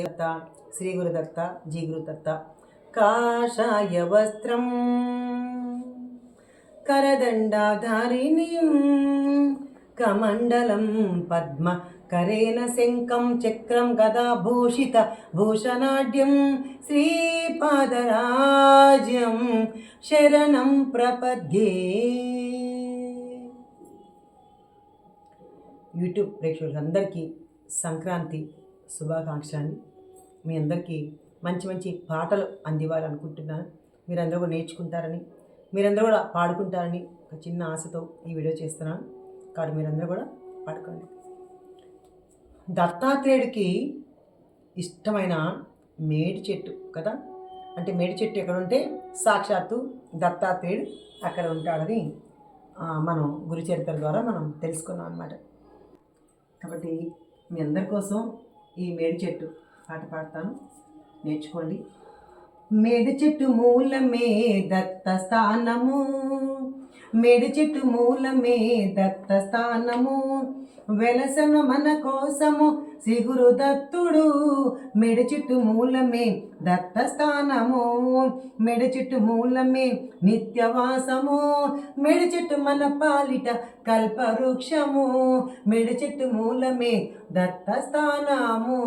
దత్త శ్రీ గురుదత్త జీ గురుదత్త కాషాయ వస్త్రం కరదండాధారిణి కమండలం పద్మ కరేణ శంఖం చక్రం గదాభూషిత భూషణాఢ్యం శ్రీపాదరాజ్యం శరణం ప్రపద్యే. యూట్యూబ్ ప్రేక్షకులందరికీ సంక్రాంతి శుభాకాంక్షలు. మీ అందరికీ మంచి మంచి పాటలు అందివ్వాలనుకుంటున్నాను. మీరందరూ కూడా నేర్చుకుంటారని మీరందరూ కూడా పాడుకుంటారని ఒక చిన్న ఆశతో ఈ వీడియో చేస్తున్నాను. కాబట్టి మీరందరూ కూడా పాడుకోండి. దత్తాత్రేయుడికి ఇష్టమైన మేడి చెట్టు కదా? అంటే మేడి చెట్టు ఎక్కడ ఉంటే సాక్షాత్తు దత్తాత్రేయుడు అక్కడ ఉంటాడని మనం గురుచరిత్ర ద్వారా మనం తెలుసుకున్నాం అనమాట కాబట్టి మీ అందరి కోసం ఈ మేడి చెట్టు పాట పాడతాను. నేర్చుకోండి. మేడి చెట్టు మూలమే దత్త స్థానము. మేడి మూలమే దత్త స్థానము వెలసను మన కోసము సిగురు దత్తుడు. మెడి మూలమే దత్త స్థానము మెడి మూలమే నిత్యవాసము. మెడి మన పాలిట కల్పవృక్షము. మెడి మూలమే దత్త స్థానము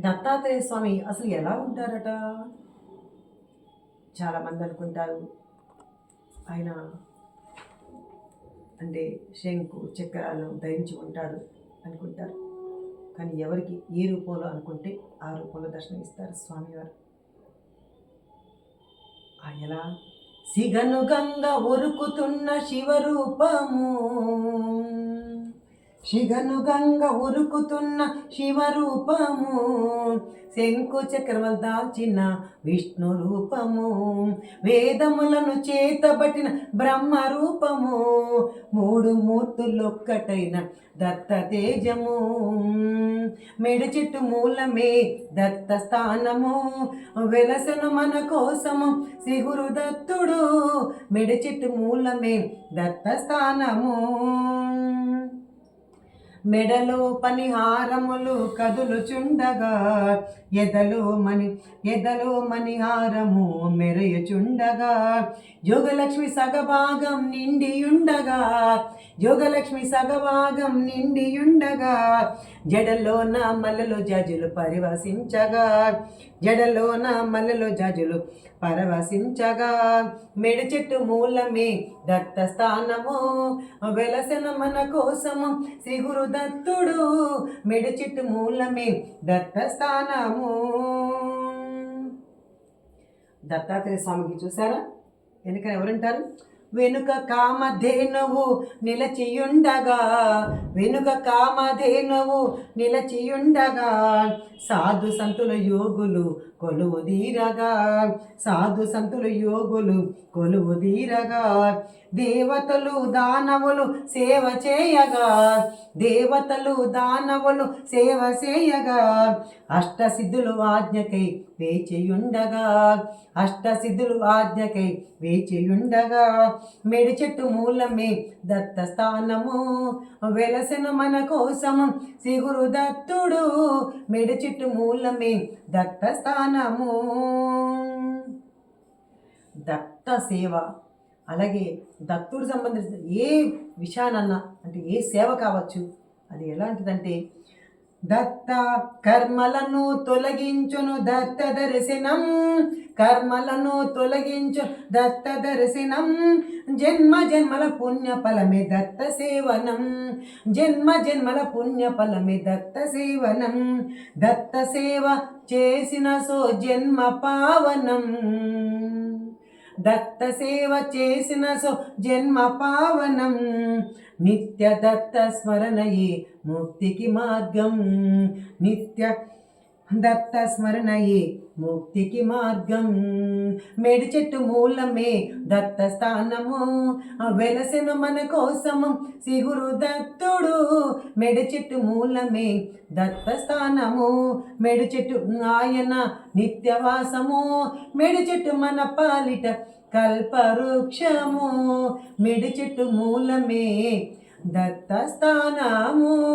దత్తాత్రేయ స్వామి అసలు ఎలా ఉంటారట? చాలామంది అనుకుంటారు. ఆయన అంటే శంకు చక్రాలు ధరించి ఉంటాడు అనుకుంటారు. కానీ ఎవరికి ఏ రూపంలో అనుకుంటే ఆ రూపంలో దర్శనమిస్తారు స్వామివారు. ఆయన ఎలా సిగను గంగ ఉరుకుతున్న శివరూపము. శిగను గంగ ఉరుకుతున్న శివరూపము. శంకు చక్రవల్ దాల్చిన విష్ణు రూపము. వేదములను చేతబట్టిన బ్రహ్మ రూపము. మూడు మూర్తులొక్కటైన దత్త తేజము. మెడ చెట్టు మూలమే దత్త స్థానము. వెలసను మన కోసము సిగురు దత్తుడు. మెడ చెట్టు మూలమే దత్త స్థానము. మెడలో పనిహారములు కదులుచుండగా ఎదలో మణి ఎదలో మణిహారము మెరయుచుండగా యోగలక్ష్మి సగభాగం నిండియుండగా యోగలక్ష్మి సగభాగం నిండియుండగా జడలోన మల్లలు జజులు పరివసించగా జడలోన మల్లెలో జాజులు పరవశించగా. మెడి చెట్టు మూలమే దత్త స్థానము వెలసన మన కోసము శ్రీ గురు దత్తుడు. మెడి చెట్టు మూలమే దత్త స్థానము దత్తాత్రేయ స్వామికి చూసారా? వెనుక ఎవరుంటారు? వెనుక కామధేనువు నిలచియుండగా వెనుక కామధేనువు నిలచియుండగా సాధు సంతుల యోగులు కొలువు దీరగా సాధు సంతుల యోగులు కొలువు దీరగా దేవతలు దానవులు సేవ చేయగా దేవతలు దానవులు సేవ చేయగా అష్టసిద్ధులు ఆజ్ఞకై వేచియుండగా అష్టసిద్ధులు ఆజ్ఞకై వేచియుండగా. మెడి చెట్టు మూలమే దత్త స్థానము వెలసెను మన కోసము సిగురు దత్తుడు. మెడి చెట్టు మూలమే దత్త స్థానము దత్త సేవ అలాగే దత్తుడు సంబంధించిన ఏ విషయానన్నా అంటే ఏ సేవ కావచ్చు అది ఎలాంటిదంటే దత్త కర్మలను తొలగించును దత్త దర్శనం కర్మలను తొలగించు దత్త దర్శనం జన్మ జన్మల పుణ్య ఫలమే దత్త సేవనం జన్మ జన్మల పుణ్య ఫలమే దత్త సేవనం దత్త సేవ చేసిన సో జన్మ పావనం. దత్త సేవ చేసిన సో జన్మ పావనం. నిత్య దత్త స్మరణయే ముక్తికి మార్గం. నిత్య దత్త స్మరణయే ముక్తికి మార్గం. మేడి చెట్టు మూలమే దత్త స్థానము వెలసెను మన కోసము శిగురు దత్తుడు. మెడి చెట్టు మూలమే దత్త స్థానము మెడి చెట్టు ఆయన నిత్యవాసము. మెడి చెట్టు మన పాలిట కల్పవృక్షము. మెడి చెట్టు మూలమే దత్త స్థానము